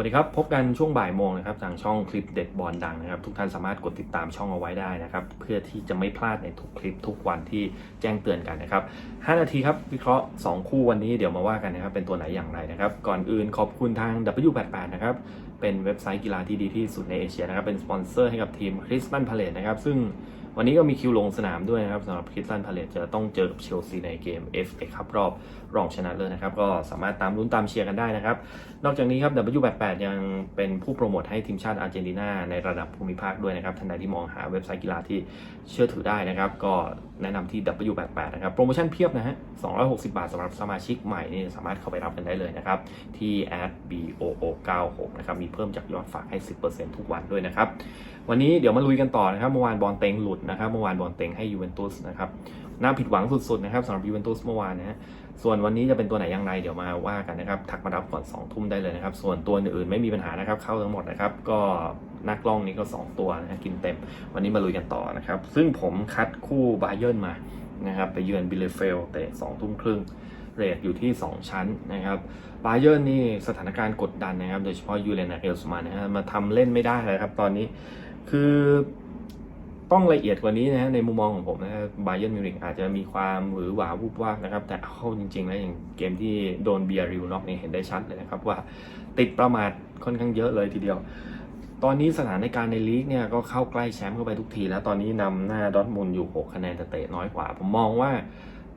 วัสดีครับ พบกันช่วงบ่ายโมงนะครับทางช่องคลิปเด็ดบอลดังนะครับ ทุกท่านสามารถกดติดตามช่องเอาไว้ได้นะครับ เพื่อที่จะไม่พลาดในทุกคลิปทุกวันที่แจ้งเตือนกันนะครับ 5 นาทีครับ วิเคราะห์ 2 คู่วันนี้เดี๋ยวมาว่ากันนะครับ เป็นตัวไหนอย่างไรนะครับ ก่อนอื่นขอบคุณทาง W88 นะครับ เป็นเว็บไซต์กีฬาที่ดีที่สุดในเอเชียนะครับ เป็นสปอนเซอร์ให้กับทีมคริสตันพาเลตนะครับซึ่งวันนี้ก็มีคิวลงสนามด้วยนะครับสำหรับคริสตันพาเลตจะต้องเจอกับเชลซีในเกม FA ครับรอบรองชนะเลิศนะครับก็สามารถตามลุ้นตามเชียร์กันได้นะครับนอกจากนี้ครับ W88 ยังเป็นผู้โปรโมทให้ทีมชาติอาร์เจนตินาในระดับภูมิภาคด้วยนะครับท่านใดที่มองหาเว็บไซต์กีฬาที่เชื่อถือได้นะครับ ก็แนะนำที่ W88 นะครับ โปรโมชั่นเพียบนะฮะ 260 บาทสำหรับสมาชิกใหม่นี่สามารถเข้าไปรับกันได้เลยนะครับ ที่ @boo96 นะครับ มีเพิ่มจากยอดฝากให้ 10%ทุกวันด้วยนะครับ วันนี้เดี๋ยวมาลุยกันต่อนะครับ เมื่อวานบอลเต็งหลุดนะครับ เมื่อวานบอลเต็งให้ยูเวนตุสนะครับ น่าผิดหวังสุดๆนะครับสำหรับยูเวนตุสเมื่อวานนะฮะส่วนวันนี้จะเป็นตัวไหนอย่างไรเดี๋ยวมาว่ากันนะครับทักมารับก่อน2ทุ่มได้เลยนะครับ ส่วนตัวอื่นๆไม่มีปัญหานะครับ เข้าทั้งหมดนะครับ ก็นักล่องนี้ก็ 2 ตัวนะกินเต็ม วันนี้มาลุยกันต่อนะครับ ซึ่งผมคัดคู่บาเยิร์นมานะครับไปเยือนบิลเลเฟลเตะ2ทุ่มครึ่งเรทอยู่ที่ 2 ชั้นนะครับบาเยิร์นนี่สถานการณ์กดดันนะครับ โดยเฉพาะยูเรนเอลสมานนะฮะมาทำเล่นไม่ได้เลยครับตอนนี้คือ ต้องละเอียดกว่านี้นะฮะในมุมมองของผมนะบาเยิร์นมิวนิกอาจจะมีความหวือหวาวุบวาบนะครับ แต่เอาเข้าจริงๆแล้วอย่างเกมที่โดนเบียริวน็อกนี่เห็นได้ชัดเลยนะครับ ว่าติดประมาทค่อนข้างเยอะเลยทีเดียว ตอนนี้สถานการณ์ในลีกเนี่ยก็เข้าใกล้แชมป์เข้าไปทุกที แล้วตอนนี้นำหน้าดอทมุนอยู่ 6 คะแนนแต่เตะน้อยกว่า ผมมองว่า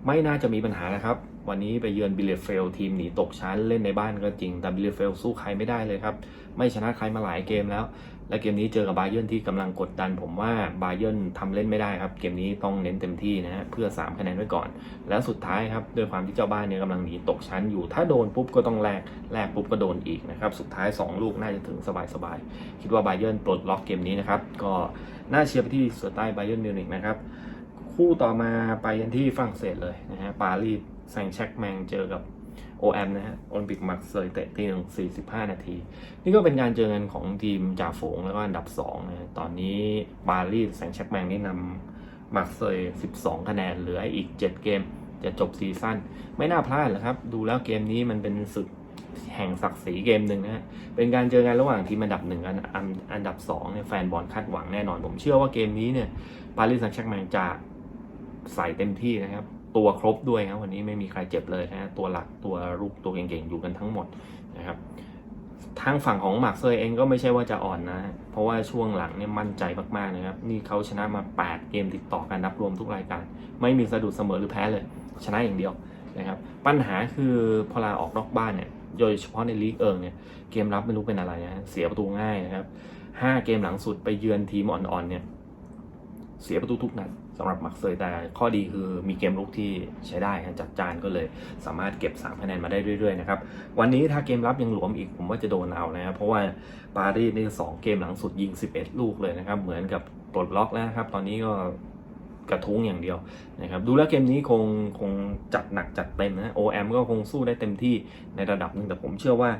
ไม่น่าจะมีปัญหานะครับ วันนี้ไปเยือนบิลเลเฟลทีมหนีตกชั้นเล่นในบ้านก็จริง แต่บิลเลเฟลสู้ใครไม่ได้เลยครับ ไม่ชนะใครมาหลายเกมแล้ว และเกมนี้เจอกับบาเยิร์นที่กำลังกดดัน ผมว่าบาเยิร์นทำเล่นไม่ได้ครับเกมนี้ต้องเน้นเต็มที่นะฮะเพื่อ 3 คะแนนไว้ก่อน แล้วสุดท้ายครับด้วยความที่เจ้าบ้านเนี่ยกำลังหนีตกชั้นอยู่ ถ้าโดนปุ๊บก็ต้องแลกแลกปุ๊บก็โดนอีกนะครับสุดท้าย 2 ลูกน่าจะถึงสบายๆคิดว่าบาเยิร์นปลดล็อกเกมนี้นะครับก็น่าเชียร์ไปที่เสือใต้บาเยิร์นมิวนิกนะครับคู่ต่อมาไปกันที่ฝรั่งเศสเลยนะฮะปารีสแซงต์แช็กแมงเจอกับ โอแอมนะฮะโอลิมปิกมักเซยเตะที่หนึ่งสี่สิบห้านาที นี่ก็เป็นการเจอกันของทีมจ่าฝูงแล้วก็อันดับ2นะฮะตอนนี้ปารีสแซงต์แช็กแมงนี่นำมักเซย12คะแนนเหลืออีก7เกม จะจบซีซั่นไม่น่าพลาดหรอกครับ ดูแล้วเกมนี้มันเป็นศึกแห่งศักดิ์ศรีเกมหนึ่งนะฮะ เป็นการเจอกันระหว่างทีมอันดับหนึ่งอันอันอันดับสองเนี่ยแฟนบอลคาดหวังแน่นอน ผมเชื่อว่าเกมนี้เนี่ยปารีสแซงต์แช็กแมงจะใส่เต็มที่นะครับ ตัวครบด้วยครับวันนี้ไม่มีใครเจ็บเลยนะตัวหลักตัวรุกตัวเก่งๆอยู่กันทั้งหมดนะครับทางฝั่งของหมาร์คเซยเองก็ไม่ใช่ว่าจะอ่อนนะ เพราะว่าช่วงหลังเนี่ยมั่นใจมากๆนะครับ นี่เขาชนะมา 8 เกมติดต่อกันนับรวมทุกรายการ ไม่มีสะดุดเสมอหรือแพ้เลย ชนะอย่างเดียวนะครับ ปัญหาคือพอลาออกนอกบ้านเนี่ย โดยเฉพาะในลีกเอิงเนี่ย เกมรับไม่รู้เป็นอะไรนะ เสียประตูง่ายนะครับ 5 เกมหลังสุดไปเยือนทีมอ่อนๆเนี่ย เสียประตูทุกนัดสำหรับมักเซยแต่ข้อดีคือมีเกมลุกที่ใช้ได้จัดจานก็เลยสามารถเก็บ 3 คะแนนมาได้เรื่อยๆนะครับวันนี้ถ้าเกมรับยังหลวมอีกผมว่าจะโดนเอานะครับเพราะว่าปารีสนี่สองเกมหลังสุดยิง 11 ลูกเลยนะครับเหมือนกับปลดล็อกแล้วครับตอนนี้ก็ กระทุ้งอย่างเดียวนะครับดูแล้วเกมนี้คงคงจัดหนักจัดเต็มนะโอแอมก็คงสู้ได้เต็มที่ในระดับหนึ่งแต่ผมเชื่อว่า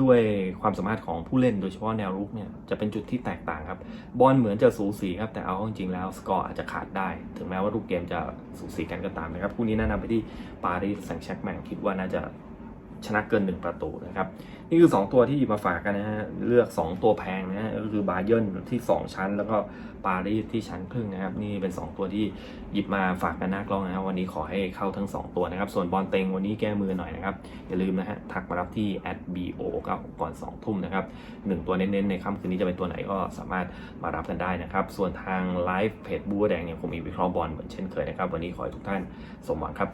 ด้วยความสามารถของผู้เล่นโดยเฉพาะแนวรุกเนี่ยจะเป็นจุดที่แตกต่างครับ บอลเหมือนจะสูสีครับแต่เอาจริงๆแล้วสกอร์อาจจะขาดได้ ถึงแม้ว่ารูปเกมจะสูสีกันก็ตามนะครับคู่นี้แนะนำไปที่ปารีสแซงต์แช็กแมงคิดว่าน่าจะ ชนะเกิน 1 ประตูนะครับ นี่คือ 2 ตัวที่หยิบมาฝากกันนะฮะ เลือก 2 ตัวแพงนะฮะ ก็คือบาเยิร์นที่ 2 ชั้น แล้วก็ปารีสที่ชั้นครึ่งนะครับ นี่เป็น 2 ตัวที่หยิบมาฝากกันหน้ากล้องนะครับวันนี้ขอให้เข้าทั้ง 2 ตัวนะครับ ส่วนบอลเต็งวันนี้แก้มือหน่อยนะครับ อย่าลืมนะฮะ ทักมารับที่ @bo 9ก่อน2ทุ่มนะครับ1ตัวเน้นๆในค่ำคืนนี้จะเป็นตัวไหนก็สามารถมารับกันได้นะครับ ส่วนทางไลฟ์เพจบูแดงเนี่ยผมมีวิเคราะห์บอลเหมือนเช่นเคยนะครับ วันนี้ขอให้ทุกท่านสมหวังครับ